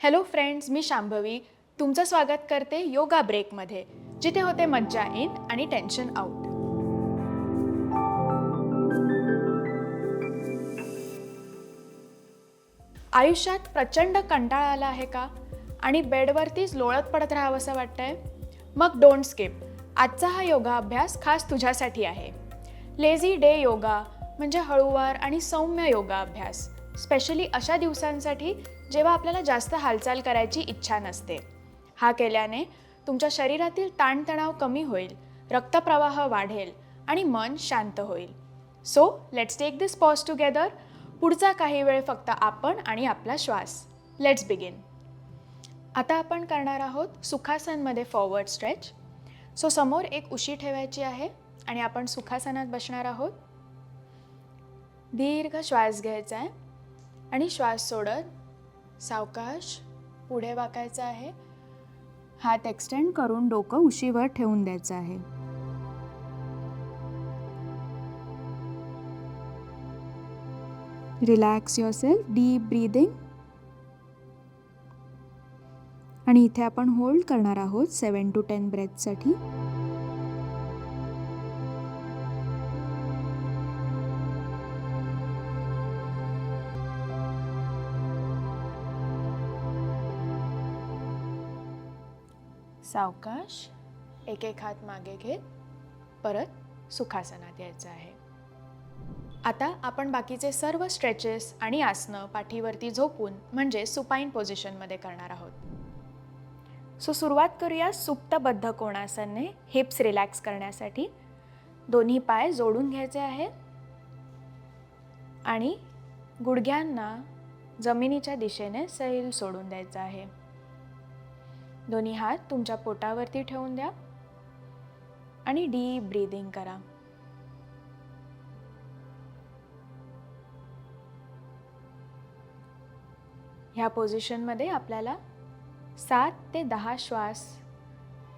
Hello friends मी शांभवी. तुमचं स्वागत करते योगा ब्रेकमध्ये जिथे होते मज्जा इन आणि टेन्शन आउट आयुष्यात प्रचंड कंटाळा आला आहे का? आणि बेडवरतीच लोळत पडत राहावंसं वाटतंय? मग डोंट स्किप आजचा हा योगा अभ्यास खास तुझ्यासाठी आहे. लेझी डे योगा म्हणजे हळूवार आणि सौम्य योगा अभ्यास. स्पेशली अशा दिवसांसाठी जेव्हा आपल्याला जास्त हालचाल करायची इच्छा नसते. हा केल्याने तुमच्या शरीरातील ताणतणाव कमी होईल रक्तप्रवाह वाढेल आणि मन शांत होईल. So let's take this pause together पुढचा काही वेळ फक्त आपण आणि आपला श्वास. लेट्स बिगिन आता आपण करणार आहोत सुखासनमध्ये फॉरवर्ड स्ट्रेच सो समोर एक उशी ठेवायची आहे आणि आपण सुखासनात बसणार आहोत. दीर्घ श्वास घ्यायचा आहे. आणि श्वास सोडत सावकाश पुढे वाकायचा आहे. हात एक्सटेंड करून डोकं उशीवर ठेवून द्यायचं आहे. Relax yourself deep breathing आणि इथे आपण होल्ड करणार आहोत सेवन टू टेन ब्रेथसाठी सावकाश एक एक हात मागे घेत परत सुखासनात यायचं आहे. आता आपण बाकीचे सर्व स्ट्रेचेस आणि आसनं पाठीवरती झोपून म्हणजे सुपाईन पोझिशनमध्ये करणार आहोत. सो सुरुवात करूया सुप्तबद्ध कोणासनने हिप्स रिलॅक्स करण्यासाठी. दोन्ही पाय जोडून घ्यायचे आहेत. आणि गुडघ्यांना जमिनीच्या दिशेने सैल सोडून द्यायचं आहे. दोन्ही हात तुमच्या पोटावरती ठेवून द्या आणि डीप ब्रीदिंग करा. ह्या पोझिशनमध्ये आपल्याला सात ते दहा श्वास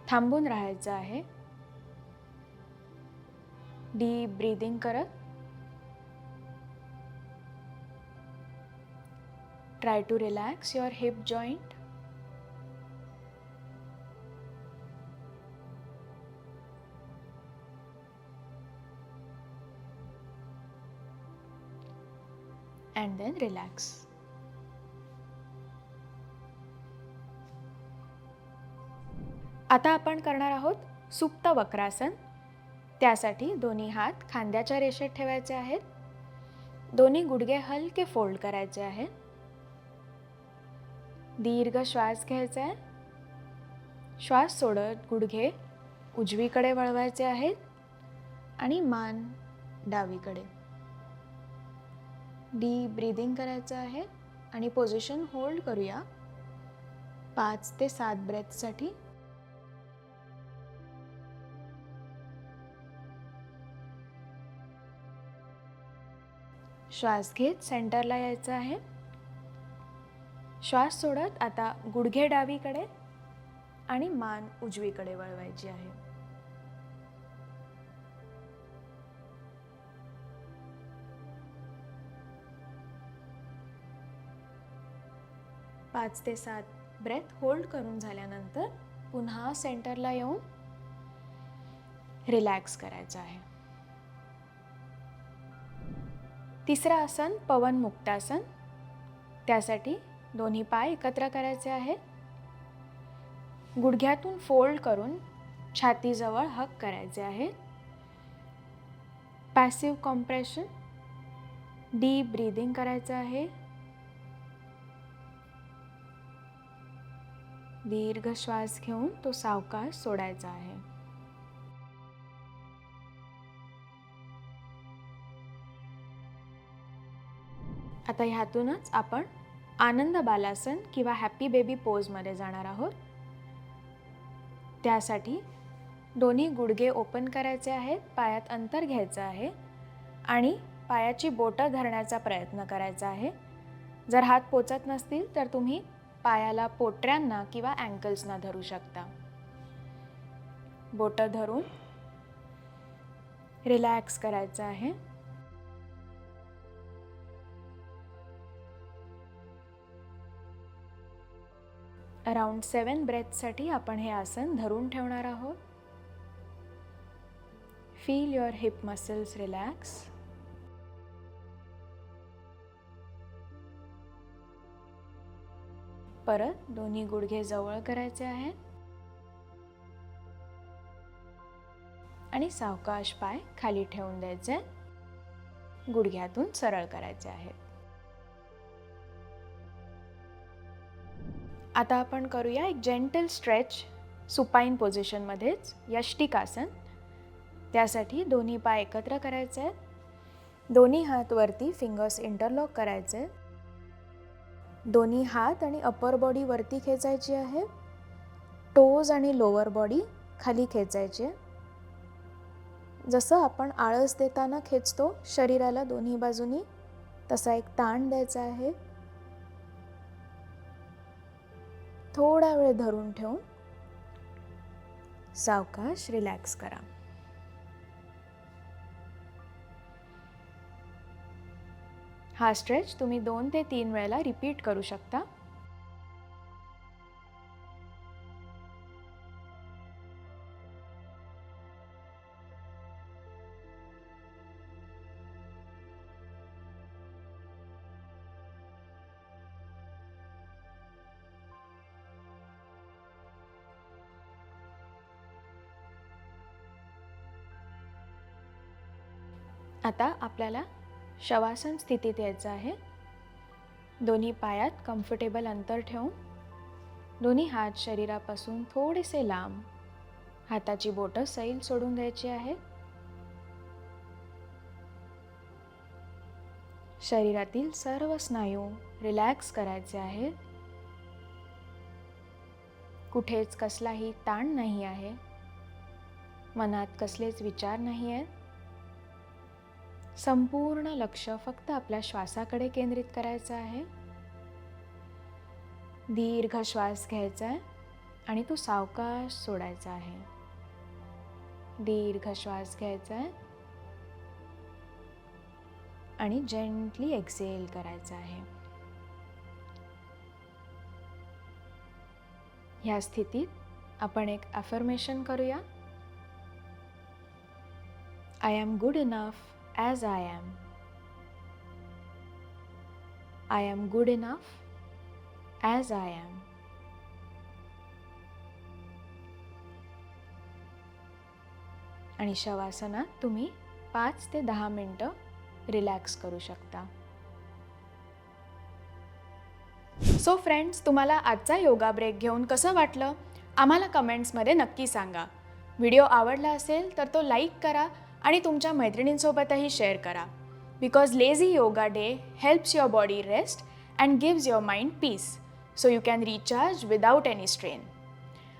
थांबून राहायचा आहे. डीप ब्रीदिंग करत try to relax your hip joint and then relax. आता आपण करणार आहोत सुप्त वक्रासन. त्यासाठी दोन्ही हात खांद्याच्या रेषेत ठेवायचे आहेत. दोन्ही गुडघे हलके फोल्ड करायचे आहेत. दीर्घ श्वास घ्यायचा आहे. श्वास सोडत गुडघे उजवीकडे वळवायचे आहेत. आणि मान डावीकडे. डीप ब्रीदिंग करायचं आहे आणि पोझिशन होल्ड करूया. पाच ते सात ब्रेथसाठी. श्वास घेत सेंटरला यायचं आहे. श्वास सोडत आता गुडघे डावीकडे आणि मान उजवीकडे वळवायची आहे. पाच ते सात ब्रेथ होल्ड करून झाल्यानंतर पुन्हा सेंटरला येऊन रिलॅक्स करायचं आहे. तिसरं आसन पवन मुक्तासन. त्यासाठी दोन्ही पाय एकत्र करायचे आहेत. गुडघ्यातून फोल्ड करून छातीजवळ हक करायचे आहे. पॅसिव्ह कॉम्प्रेशन डीप ब्रीदिंग करायचं आहे. दीर्घ श्वास घेऊन तो सावकाश सोडायचा आहे. आता ह्यातूनच आपण आनंद बालासन किंवा हॅपी बेबी पोजमध्ये जाणार आहोत. त्यासाठी दोन्ही गुडघे ओपन करायचे आहेत पायात अंतर घ्यायचं आहे आणि पायाची बोटं धरण्याचा प्रयत्न करायचा आहे. जर हात पोचत नसतील तर तुम्ही पायाला पोटऱ्यांना किंवा अँकल्सना धरू शकता. बोटं धरून रिलॅक्स करायचं आहे. अराउंड सेवन ब्रेथसाठी आपण हे आसन धरून ठेवणार आहोत. Feel your hip muscles relax परत दोन्ही गुडघे जवळ करायचे आहेत. आणि सावकाश पाय खाली ठेवून द्यायचे. गुडघ्यातून सरळ करायचे आहेत. आता आपण करूया एक जेंटल स्ट्रेच सुपाईन पोझिशनमध्येच यष्टिकासन. त्यासाठी दोन्ही पाय एकत्र करायचे आहेत. दोन्ही हात वरती फिंगर्स इंटरलॉक करायचे दोन्ही हात आणि अपर बॉडी वरती खेचायची आहे. टोज आणि लोअर बॉडी खाली खेचायची. आहे जसं आपण आळस देताना खेचतो शरीराला दोन्ही बाजूनी तसा एक ताण द्यायचा आहे. थोडा वेळ धरून ठेवून सावकाश रिलॅक्स करा. हा स्ट्रेच तुम्ही दोन ते तीन वेळेला रिपीट करू शकता. आता आपल्याला शवासन स्थितीत यायचं आहे. दोन्ही पायात कम्फर्टेबल अंतर ठेवून दोन्ही हात शरीरापासून थोडेसे लांब हाताची बोटं सैल सोडून द्यायची आहे शरीरातील सर्व स्नायू रिलॅक्स करायचे आहेत. कुठेच कसलाही ताण नाही आहे. मनात कसलेच विचार नाही आहेत. संपूर्ण लक्ष फक्त आपल्या श्वासाकडे केंद्रित करायचं आहे. दीर्घ श्वास घ्यायचा आहे आणि तो सावकाश सोडायचा आहे. दीर्घ श्वास घ्यायचा आहे आणि जेंटली एक्सेल करायचा आहे. ह्या स्थितीत आपण एक अफर्मेशन करूया. I am good enough as I am. I am good enough as I am. आणि शवासनात तुम्ही पाच ते दहा मिनटं रिलॅक्स करू शकता सो फ्रेंड्स तुम्हाला आजचा योगा ब्रेक घेऊन कसं वाटलं आम्हाला कमेंट्समध्ये नक्की सांगा व्हिडिओ आवडला असेल तर तो लाईक करा आणि तुमच्या मैत्रिणींसोबतही शेअर करा. Because lazy yoga day helps your body rest and gives your mind peace so you can recharge without any strain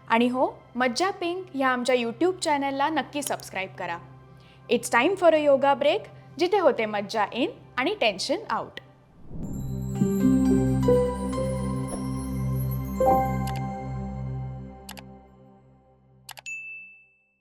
आणि हो मज्जा पिंक ह्या आमच्या यूट्यूब चॅनलला नक्की सबस्क्राईब करा. It's time for a yoga break जिथे होते मज्जा इन आणि टेन्शन आउट